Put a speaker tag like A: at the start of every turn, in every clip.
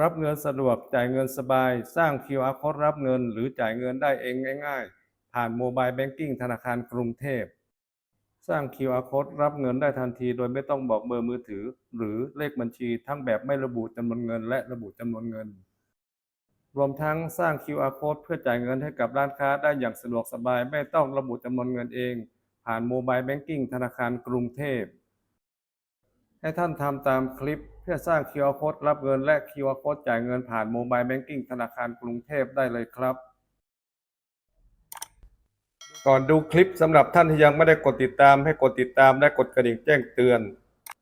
A: รับเงินสะดวกจ่ายเงินสบาย สร้าง QR Code รับเงิน หรือจ่ายเงินได้เองง่าย ๆ ผ่านโมบายแบงกิ้งธนาคารกรุงเทพ สร้าง QR Code รับเงินได้ทันที โดยไม่ต้องบอกเบอร์มือถือ หรือเลขบัญชีทั้งแบบไม่ระบุจำนวนเงิน และระบุจำนวนเงิน รวมทั้งสร้าง QR Code เพื่อจ่ายเงินให้กับร้านค้าได้อย่างสะดวกสบาย ไม่ต้องระบุจำนวนเงินเอง ผ่านโมบายแบงกิ้งธนาคารกรุงเทพ ให้ท่านทำตามคลิป เพื่อสร้าง QR Code รับเงินและ QR Code จ่ายเงินผ่านโมบายแบงกิ้งธนาคารกรุงเทพได้เลยครับ ก่อนดูคลิปสำหรับท่านที่ยังไม่ได้กดติดตามให้กดติดตามและกดกระดิ่งแจ้งเตือน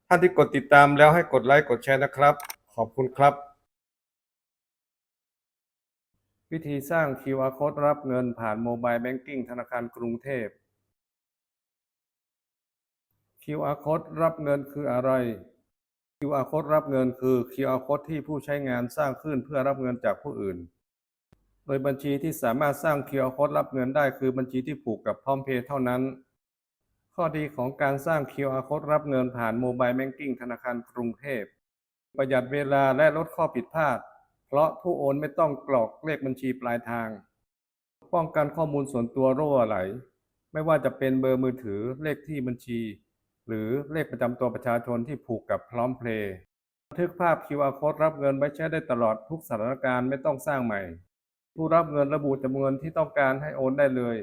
A: ท่านที่กดติดตามแล้วให้กดไลค์กดแชร์นะครับ ขอบคุณครับ วิธีสร้าง QR Code รับเงินผ่านโมบายแบงกิ้งธนาคารกรุงเทพ QR Code รับเงินคืออะไร QR Code รับเงินคือ QR Code ที่ผู้ใช้งานสร้างขึ้นเพื่อรับเงินจากผู้อื่น โดยบัญชีที่สามารถสร้าง QR Code รับเงินได้คือบัญชีที่ผูกกับพร้อมเพย์เท่านั้น ข้อดีของการสร้าง QR Code รับเงินผ่านโมบายแบงกิ้งธนาคารกรุงเทพ ประหยัดเวลาและลดข้อผิดพลาด เพราะผู้โอนไม่ต้องกรอกเลขบัญชีปลายทาง ป้องกันข้อมูลส่วนตัวรั่วไหล ไม่ว่าจะเป็นเบอร์มือถือเลขที่บัญชี หรือเลขประจำตัวประชาชนที่ผูกกับพร้อมเพลย์บันทึกภาพ QR Code รับเงินไว้ใช้ได้ตลอดทุกสถานการณ์ไม่ต้องสร้างใหม่ ผู้รับเงินระบุจำนวนเงินที่ต้องการให้โอนได้เลย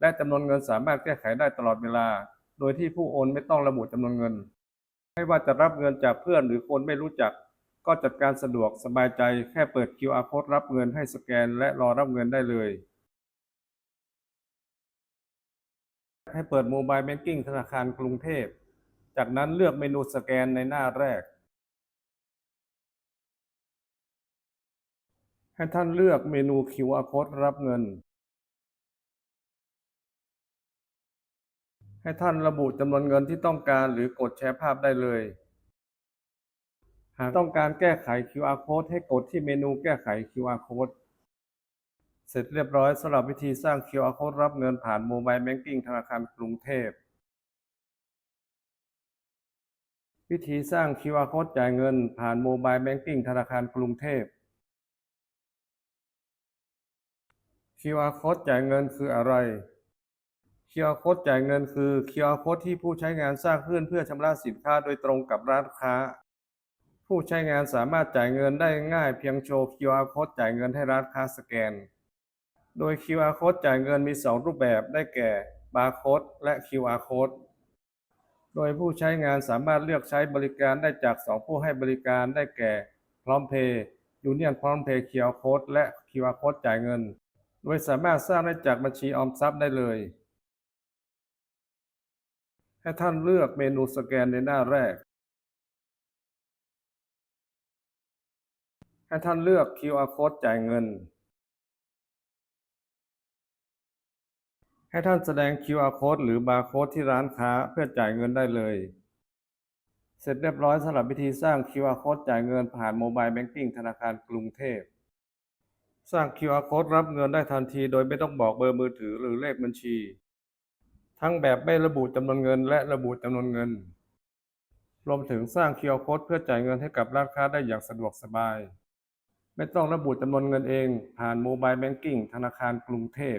A: และจำนวนเงินสามารถแก้ไขได้ตลอดเวลา โดยที่ผู้โอนไม่ต้องระบุจำนวนเงิน ไม่ว่าจะรับเงินจากเพื่อนหรือคนไม่รู้จัก ก็จัดการสะดวกสบายใจแค่เปิด QR Code รับเงินให้สแกน และรอรับเงินได้เลย ให้เปิดโมบายแบงกิ้งธนาคารกรุงเทพ จากนั้นเลือกเมนูสแกนในหน้าแรก ให้ท่านเลือกเมนู QR Code รับเงิน ให้ท่านระบุจำนวนเงินที่ต้องการหรือกดแชร์ภาพได้เลย หากต้องการแก้ไข QR Code ให้กดที่เมนูแก้ไข QR Code เสร็จเรียบร้อยสำหรับวิธีสร้าง QR Code รับเงินผ่านโมบายแบงกิ้งธนาคารกรุงเทพ วิธีสร้าง QR Code จ่ายเงินผ่านโมบายแบงกิ้งธนาคารกรุงเทพ QR Code จ่ายเงินคืออะไร QR Code จ่ายเงินคือ QR Code ที่ผู้ใช้งานสร้างขึ้นเพื่อชำระสินค้าโดยตรงกับร้านค้า ผู้ใช้งานสามารถจ่ายเงินได้ง่ายเพียงโชว์ QR Code จ่ายเงินให้ร้านค้าสแกน โดย QR Code จ่ายเงินมี 2 รูปแบบได้แก่ Barcode และ QR Code โดยผู้ใช้งานสามารถเลือกใช้บริการได้จาก 2 ผู้ให้บริการได้แก่พร้อมเพย์ยูเนียนพร้อมเพย์ QR Code และ QR Code จ่ายเงิน โดยสามารถสร้างได้จากบัญชีออมทรัพย์ได้เลย ให้ท่านเลือกเมนูสแกนในหน้าแรก ให้ท่านเลือก QR Code จ่ายเงิน ให้ท่านแสดง QR Code หรือ Barcode ที่ร้านค้าเพื่อจ่ายเงินได้เลย เสร็จเรียบร้อยสำหรับวิธีสร้าง QR Code จ่ายเงินผ่านโมบายแบงกิ้งธนาคารกรุงเทพ สร้าง QR Code รับเงินได้ทันที โดยไม่ต้องบอกเบอร์มือถือหรือเลขบัญชี ทั้งแบบไม่ระบุจำนวนเงินและระบุจำนวนเงิน รวมถึงสร้าง QR Code เพื่อจ่ายเงินให้กับร้านค้าได้อย่างสะดวกสบาย ไม่ต้องระบุจำนวนเงินเอง ผ่านโมบายแบงกิ้งธนาคารกรุงเทพ